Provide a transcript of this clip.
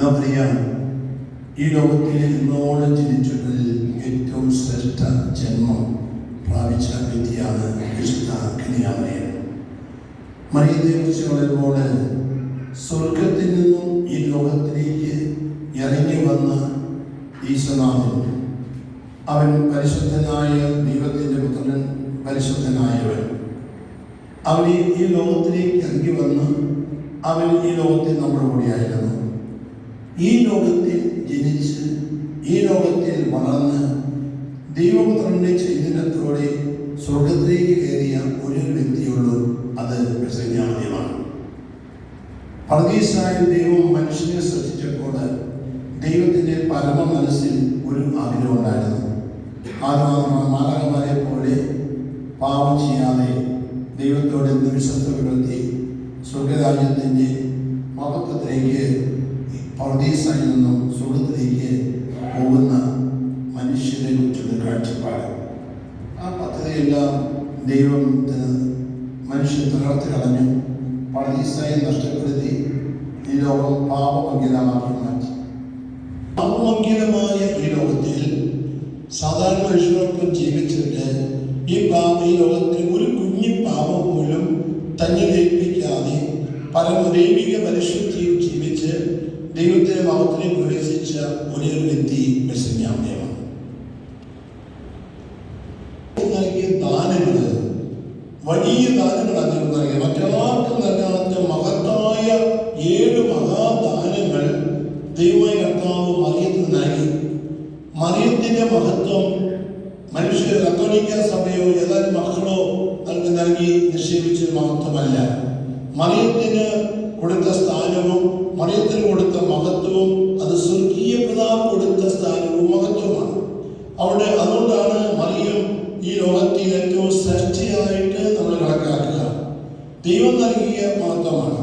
ജീവനോടെ ജനിച്ചവരിൽ ഏറ്റവും ശ്രേഷ്ഠ ജന്മം പ്രാപിച്ച വ്യക്തിയാണ് വിശുദ്ധ കന്യാമറിയൻ മറിയത്തെ കുറിച്ച് പറയുമ്പോൾ സ്വർഗത്തിൽ നിന്നും ഈ ലോകത്തിലേക്ക് ഇറങ്ങി വന്ന ഈശ്വനാഥൻ അവൻ പരിശുദ്ധനായ ദൈവത്തിന്റെ പുത്രൻ പരിശുദ്ധനായവൻ. അവൻ ഈ- ഈ ലോകത്തിലേക്ക് ഇറങ്ങി വന്ന് അവൻ ഈ ലോകത്തിൽ നമ്മുടെ കൂടെയായിരുന്നു. ഈ ലോകത്തിൽ ജനിച്ച് ഈ ലോകത്തിൽ വളർന്ന് ദൈവപുത്രന്റെ ചൈതന്യത്തോടെ സ്വർഗത്തിലേക്ക് കയറിയ ഒരു വ്യക്തിയുള്ളൂ അത് പ്രസംഗാമതിയമാണ് പർദീസായ ദൈവം മനുഷ്യനെ സൃഷ്ടിച്ചപ്പോൾ ദൈവത്തിന്റെ പരമ മനസ്സിൽ ഒരു ആഗ്രഹം ഉണ്ടായിരുന്നു മാലാകമാരെ പോലെ പാപം ചെയ്യാതെ ദൈവത്തോടെ നിമിഷത്തെ പുലർത്തി സ്വർഗരാജ്യത്തിന്റെ മഹത്വത്തിലേക്ക് പർദീസായി നിന്നും സുഹൃത്തിലേക്ക് പോകുന്ന മനുഷ്യനെ കുറിച്ചുള്ള കാഴ്ചപ്പാട്. ആ പദ്ധതിയെല്ലാം ദൈവത്തിന് മനുഷ്യൻ തകർത്ത് കളഞ്ഞു. പർദീസായി നഷ്ടപ്പെടുത്തി ഈ ലോകം പാപമംഗീതമാക്കി മാറ്റി പാപമംഗീതമായ ഈ ലോകത്തിൽ സാധാരണ മനുഷ്യർക്കൊപ്പം ജീവിച്ചിട്ട് ഈ പാപ ഈ ലോകത്തിൽ ഒരു കുഞ്ഞു പാപം പോലും തന്നെ ഏൽപ്പിക്കാതെ പരമദൈവിക പരിശുദ്ധിയിൽ ജീവിച്ച് ദൈവത്തിന്റെ മതത്തിനെ പ്രവേശിച്ച ഒരേ വ്യക്തി മെസ്സന്യാമയാണ് നൽകിയ ദാനങ്ങൾ വലിയ ദാനങ്ങൾ അദ്ദേഹം നൽകിയ മറ്റാർക്കും നൽകാത്ത മഹത്തായ ഏഴ് മഹാദാനങ്ങൾ ദൈവമായ കർത്താവ് മറിയത്തിന് നൽകി. മറിയത്തിന്റെ മഹത്വം മനുഷ്യ കത്തോലിക്ക സഭയോ ഏതാനും മക്കളോ നൽകി നിക്ഷേപിച്ച മഹത്വമല്ല. മറിയത്തിന് കൊടുത്ത സ്ഥാനവും കൊടുത്ത മഹത്വവും അത് സ്വർഗീയ പിതാവ് കൊടുത്ത സ്ഥാനവും മഹത്വമാണ്. അവിടെ അതുകൊണ്ടാണ് മറിയം ഈ ലോകത്തിൽ ഏറ്റവും ശ്രേഷ്ഠയായിട്ട് നമ്മൾ കണക്കാക്കുക. ദൈവം നൽകിയ മഹത്വമാണ്.